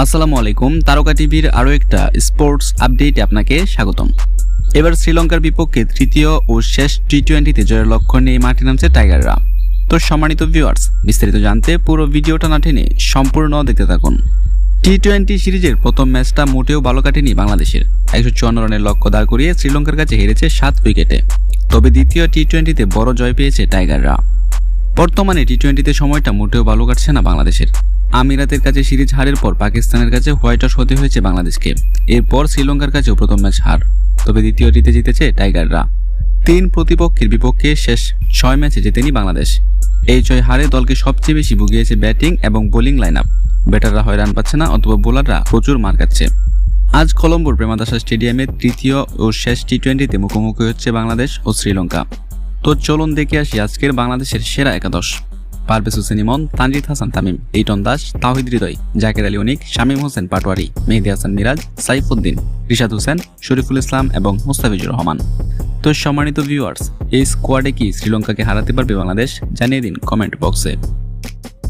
আসসালামু আলাইকুম তারকা টিভির আরও একটা স্পোর্টস আপডেটে আপনাকে স্বাগতম। এবার শ্রীলঙ্কার বিপক্ষে তৃতীয় ও শেষ টি টোয়েন্টিতে জয়ের লক্ষ্য নিয়ে মাঠে নামছে টাইগাররা। তো সম্মানিত ভিউয়ার্স বিস্তারিত জানতে পুরো ভিডিওটা না টেনে সম্পূর্ণ দেখতে থাকুন। টি টোয়েন্টি সিরিজের প্রথম ম্যাচটা মোটেও ভালো কাটেনি বাংলাদেশের। একশো চুয়ান্ন রানের লক্ষ্য দাঁড় করিয়ে শ্রীলঙ্কার কাছে হেরেছে সাত উইকেটে। তবে দ্বিতীয় টি টোয়েন্টিতে বড় জয় পেয়েছে টাইগাররা। বর্তমানে টি টোয়েন্টিতে সময়টা মোটেও ভালো কাটছে না বাংলাদেশের। আমিরাতের কাছে সিরিজ হারের পর পাকিস্তানের কাছে হোয়াইট ওয়াশ হতে হয়েছে বাংলাদেশকে। এরপর শ্রীলঙ্কার কাছেও প্রথম ম্যাচ হার। তবে দ্বিতীয়টিতে জিতেছে টাইগাররা। তিন প্রতিপক্ষের বিপক্ষে শেষ ছয় ম্যাচে জেতেনি বাংলাদেশ। এই ছয় হারে দলকে সবচেয়ে বেশি ভুগিয়েছে ব্যাটিং এবং বোলিং লাইন আপ ব্যাটাররা হয় রান পাচ্ছে না অথবা বোলাররা প্রচুর মার খাচ্ছে। আজ কলম্বোর প্রেমাদাসা স্টেডিয়ামে তৃতীয় ও শেষ টি টোয়েন্টিতে মুখোমুখি হচ্ছে বাংলাদেশ ও শ্রীলঙ্কা। তো চলুন দেখে আসি আজকের বাংলাদেশের সেরা একাদশ। পারভেজ হোসেন ইমন, তানজিদ হাসান তামিম, এইটন দাস তাহিদ হৃদয়, জাকের আলী অনিক, শামীম হোসেন পাটোয়ারি, মেহেদি হাসান মিরাজ, সাইফুদ্দিন, রিশাদ হোসেন, শরীফুল ইসলাম এবং মুস্তাফিজুর রহমান। তো সম্মানিত ভিউয়ার্স এই স্কোয়াডে কি শ্রীলঙ্কাকে হারাতে পারবে বাংলাদেশ? জানিয়ে দিন কমেন্ট বক্সে